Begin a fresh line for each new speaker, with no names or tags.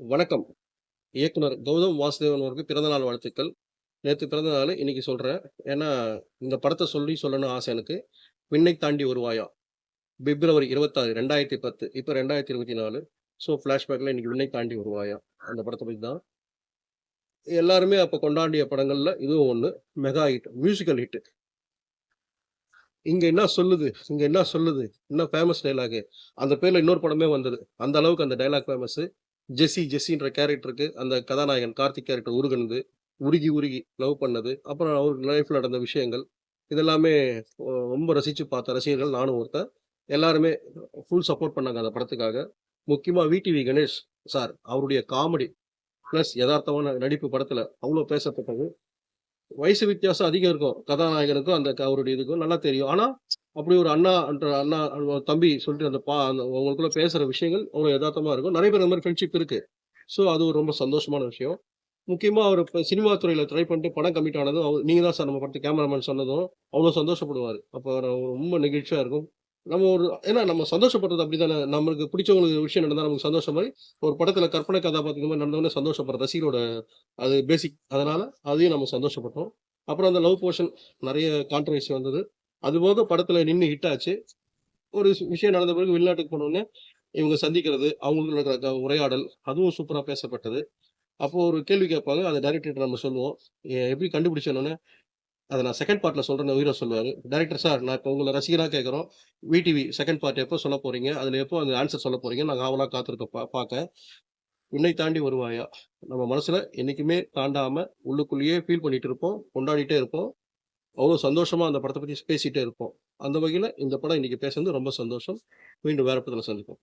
வணக்கம். இயக்குனர் கௌதம் வாசுதேவன் அவருக்கு பிறந்தநாள் வாழ்த்துக்கள். நேற்று பிறந்தநாள் இன்னைக்கு சொல்கிறேன் ஏன்னா, இந்த படத்தை சொல்லி சொல்லணும்னு ஆசை எனக்கு. "விண்ணை தாண்டி வருவாயா" பிப்ரவரி 26, 2010 இப்ப 2024 ஸோ ஃப்ளாஷ்பேக்கில் இன்னைக்கு "விண்ணை தாண்டி வருவாயா" அந்த படத்தை பற்றி தான். எல்லாருமே அப்போ கொண்டாடிய படங்களில் இதுவும் ஒன்று மெகா ஹிட். மியூசிக்கல் ஹிட்டு இங்கே என்ன சொல்லுது? இங்கே என்ன சொல்லுது?" இன்னும் ஃபேமஸ் டைலாகு அந்த பேரில் இன்னொரு படமே வந்தது. அந்த அளவுக்கு அந்த டைலாக் ஃபேமஸ்ஸு ஜெஸ்ஸி ஜெஸ்ஸின்ற கேரக்டருக்கு அந்த கதாநாயகன் கார்த்திக் கேரக்டர் உருகுனது. உருகி உருகி லவ் பண்ணது. அப்புறம் அவர் லைஃப்பில் நடந்த விஷயங்கள். இதெல்லாமே ரொம்ப ரசித்து பார்த்த ரசிகர்கள் நானும் ஒருத்தன். எல்லாருமே ஃபுல் சப்போர்ட் பண்ணாங்க அந்த படத்துக்காக. முக்கியமாக விடிவி கணேஷ் சார் அவருடைய காமெடி ப்ளஸ் எதார்த்தமான நடிப்பு படத்தில் அவ்வளோ பேசப்பட்டது. வயசு வித்தியாசம் அதிகம் இருக்கும். கதாநாயகனுக்கும் அந்த அவருடைய இதுக்கும் நல்லா தெரியும். ஆனால் அப்படி ஒரு அண்ணா அண்ணா தம்பி சொல்லிட்டு அந்த பா அந்த அவங்களுக்குள்ள பேசுகிற விஷயங்கள் அவ்ளோ யதார்த்தமாக இருக்கும். நிறைய பேர் அந்த மாதிரி ஃப்ரெண்ட்ஷிப் இருக்கு. ஸோ அது ஒரு ரொம்ப சந்தோஷமான விஷயம். முக்கியமாக அவர் இப்போ சினிமா துறையில் ட்ரை பண்ணிட்டு படம் கம்மிட் ஆனதும், அவர் நீங்கள் தான் சார் நம்ம படத்து கேமராமேன்" சொன்னதும் அவ்வளோ சந்தோஷப்படுவார் அப்போ ரொம்ப நெகிழ்ச்சியாக இருக்கும். நம்ம ஒரு ஏன்னா நம்ம சந்தோஷப்படுறது அப்படித்தானே. நம்மளுக்கு பிடிச்சவங்களுக்கு விஷயம் நடந்தால் நமக்கு சந்தோஷம் மாதிரி ஒரு படத்தில் கற்பனை கதாபாத்திரம் மாதிரி நடந்தவொடனே சந்தோஷப்படுற ரசிகரோட அது பேசிக். அதனால் அதையும் நம்ம சந்தோஷப்பட்டோம். அப்புறம் அந்த லவ் போர்ஷன் நிறைய கான்ட்ரவர்சி வந்தது. அதுபோக படத்துல நின்று ஹிட் ஆச்சு. ஒரு விஷயம் நடந்த பிறகு வெளிநாட்டுக்கு போனோடனே இவங்க சந்திக்கிறது, அவங்களுக்கு நடக்கிற க உரையாடல், அதுவும் சூப்பராக பேசப்பட்டது. அப்போ ஒரு கேள்வி கேட்பாங்க. அதை டைரக்டர்ட்ட நம்ம சொல்லுவோம். எப்படி கண்டுபிடிச்சோன்னே அதை நான் செகண்ட் பார்ட்டில் சொல்கிறேன் உயிரை சொல்லுவார் "டைரக்டர் சார் நான் இப்போ உங்களை ரசிகராக கேட்குறோம் விடிவி செகண்ட் பார்ட் எப்போ சொல்லப் போகிறீங்க அதில் எப்போ அந்த ஆன்சர் சொல்ல போறீங்க? நாங்கள் ஆவலா காத்திருக்கோம் பா பார்க்க உன்னை தாண்டி வருவாயா" நம்ம மனசில் என்னைக்குமே தாண்டாமல் உள்ளுக்குள்ளேயே ஃபீல் பண்ணிகிட்டு இருப்போம். கொண்டாடிட்டே இருப்போம். அவ்வளோ சந்தோஷமா அந்த படத்தை பற்றி பேசிட்டே இருப்போம். அந்த வகையில் இந்த படம் இன்றைக்கி பேசுனது ரொம்ப சந்தோஷம். மீண்டும் வேறு படத்தில் சந்திப்போம்.